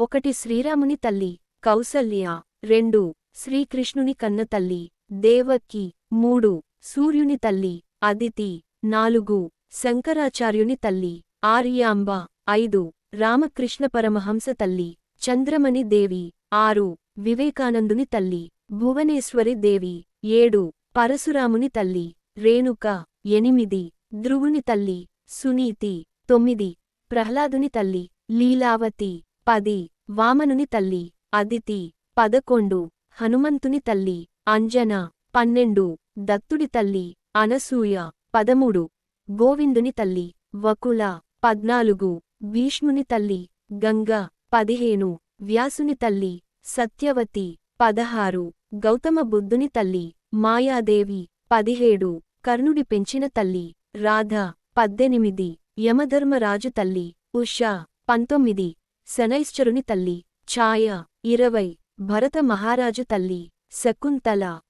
ఒకటి శ్రీరాముని తల్లి కౌసల్య. రెండు శ్రీకృష్ణుని కన్న తల్లి దేవకి. మూడు సూర్యుని తల్లి అదితి. నాలుగు శంకరాచార్యుని తల్లి ఆర్యాంబ. ఐదు రామకృష్ణ పరమహంస తల్లి చంద్రమణి దేవి. ఆరు వివేకానందుని తల్లి భువనేశ్వరి దేవి. ఏడు పరశురాముని తల్లి రేణుక. ఎనిమిది ధ్రువుని తల్లి సునీతి. తొమ్మిది ప్రహ్లాదుని తల్లి లీలావతి. పది. వామనుని తల్లి. అదితి. పదకొండు. హనుమంతుని తల్లి. అంజన. పన్నెండు. దత్తుడి తల్లి. అనసూయ. పదమూడు. గోవిందుని తల్లి. వకుల. పద్నాలుగు. భీష్ముని తల్లి. గంగ. పదిహేను. వ్యాసుని తల్లి. సత్యవతి. పదహారు. గౌతమ బుద్ధుని తల్లి. మాయాదేవి. పదిహేడు. కర్ణుడి పెంచిన తల్లి. రాధ. పద్దెనిమిది. యమధర్మరాజు తల్లి. ఉషా. పంతొమ్మిది. శనైశ్చరుని తల్లి. ఛాయ ఇరవై. భరత మహారాజు తల్లి. శకుంతల.